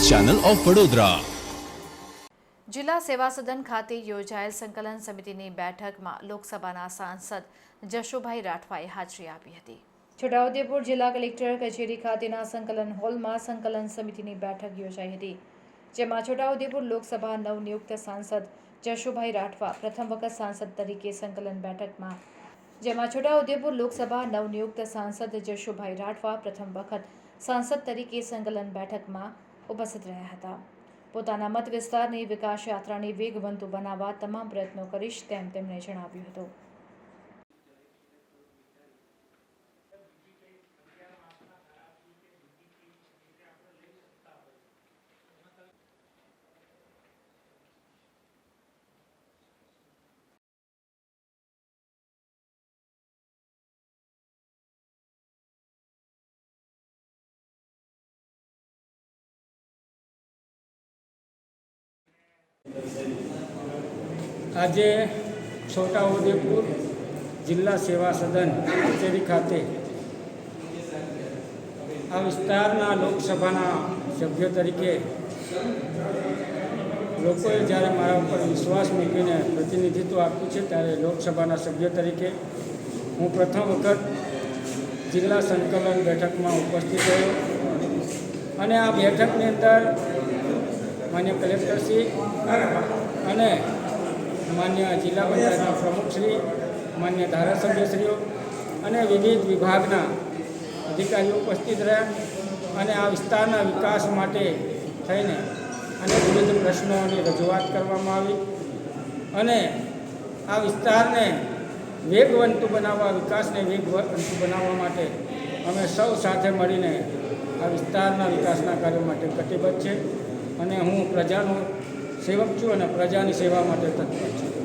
Channel of Vadodara જિલ્લા સેવા સદન ખાતે યોજાયેલ સંકલન સમિતિની બેઠકમાં લોકસભાના સાંસદ જશુભાઈ રાઠવાએ હાજરી આપી હતી. છોટાઉદેપુર જિલ્લા કલેક્ટર કચેરી ખાતેના સંકલન હોલમાં સંકલન સમિતિની બેઠક યોજાઈ હતી જેમાં છોટાઉદેપુર લોકસભા નવનિયુક્ત સાંસદ જશુભાઈ રાઠવા પ્રથમ વખત સાંસદ તરીકે સંકલન બેઠકમાં જેમાં છોટાઉદેપુર લોકસભા નવનિયુક્ત સાંસદ જશુભાઈ રાઠવા પ્રથમ વખત સાંસદ તરીકે સંકલન બેઠકમાં ઉપસ્થિત રહ્યા હતા. પોતાના મત વિસ્તારની વિકાસ યાત્રાને વેગવંતુ બનાવવા તમામ પ્રયત્નો કરીશ તેમ તેમણે જણાવ્યું હતું. આજે છોટાઉદેપુર જિલ્લા સેવા સદન કચેરી ખાતે આ વિસ્તારના લોકસભાના સભ્ય તરીકે લોકોએ જ્યારે મારા ઉપર વિશ્વાસ મૂકીને પ્રતિનિધિત્વ આપ્યું છે ત્યારે લોકસભાના સભ્ય તરીકે હું પ્રથમ વખત જિલ્લા સંકલન બેઠકમાં ઉપસ્થિત રહ્યો અને આ બેઠકની અંદર માન્ય કલેક્ટરશ્રી અને માન્ય જિલ્લા પંચાયતના પ્રમુખશ્રી માન્ય ધારાસભ્યશ્રીઓ અને વિવિધ વિભાગના અધિકારીઓ ઉપસ્થિત રહ્યા અને આ વિસ્તારના વિકાસ માટે થઈને અને વિવિધ પ્રશ્નોની રજૂઆત કરવામાં આવી અને આ વિસ્તારને વેગવંતુ બનાવવા, વિકાસને વેગવંતુ બનાવવા માટે અમે સૌ સાથે મળીને આ વિસ્તારના વિકાસના કાર્યો માટે કટિબદ્ધ છે. અને હું પ્રજાનો સેવક છું અને પ્રજાની સેવા માટે તત્પર છું.